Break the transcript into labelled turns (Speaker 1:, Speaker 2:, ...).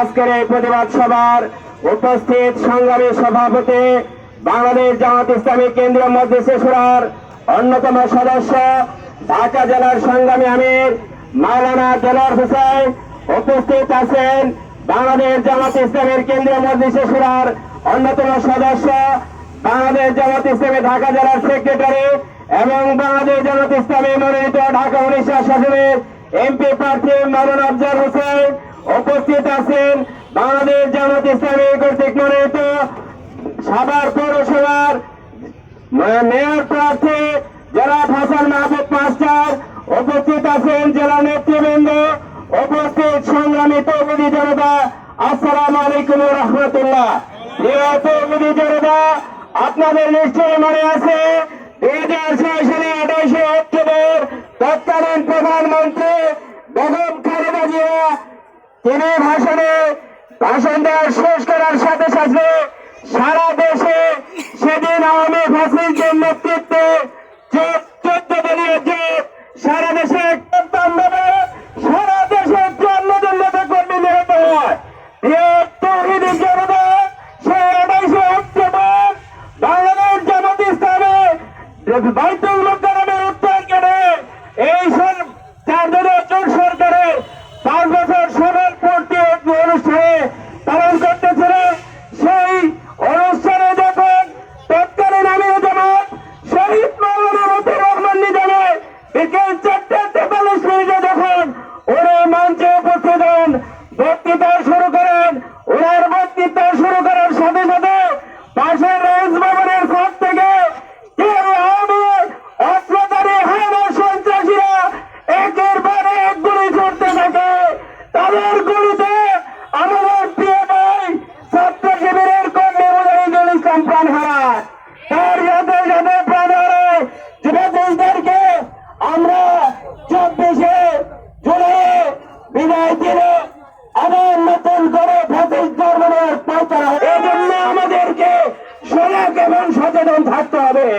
Speaker 1: আজকের এই প্রতিবাদ সভার উপস্থিত সংগ্রামী সভাপতি বাংলাদেশ জামাত ইসলামী কেন্দ্রীয় সুরার অন্যতম সদস্য, ঢাকা জেলার সংগ্রামী আমির মাওলানা দেলার হোসেন উপস্থিত আছেন বাংলাদেশ জামাত ইসলামের কেন্দ্রীয় মজলিসে সুরার অন্যতম সদস্য, বাংলাদেশ জামাত ইসলামী ঢাকা জেলার সেক্রেটারি এবং বাংলাদেশ জামাত ইসলামী মনোনীত ঢাকা উড়িষ্যা শাসনের এমপি প্রার্থী মামুন আফজাল হোসেন আছেন বাংলাদেশ জামাত ইসলামী কর্তৃক মনোনীত সাভার পৌরসভার মেয়র প্রার্থী জেলা হাসান মাহবুব মাস্টার উপস্থিত আছেন জেলা নেতৃবৃন্দ, উপস্থিত সংগ্রামী তৌহিদি জনতা, আসসালাম আলাইকুম রহমতুল্লাহ। প্রিয় তৌহিদি জনতা, আপনাদের নিশ্চয়ই মনে আছে, দুই হাজার ছয় সালে আঠাশে অক্টোবর তৎকালীন প্রধানমন্ত্রী তিনি ভাষণে ভাষণ দেওয়ার শেষ করার সাথে সাথে সারা দেশে সেদিন আওয়ামী ফাসিস্টের নিজামে বিকেল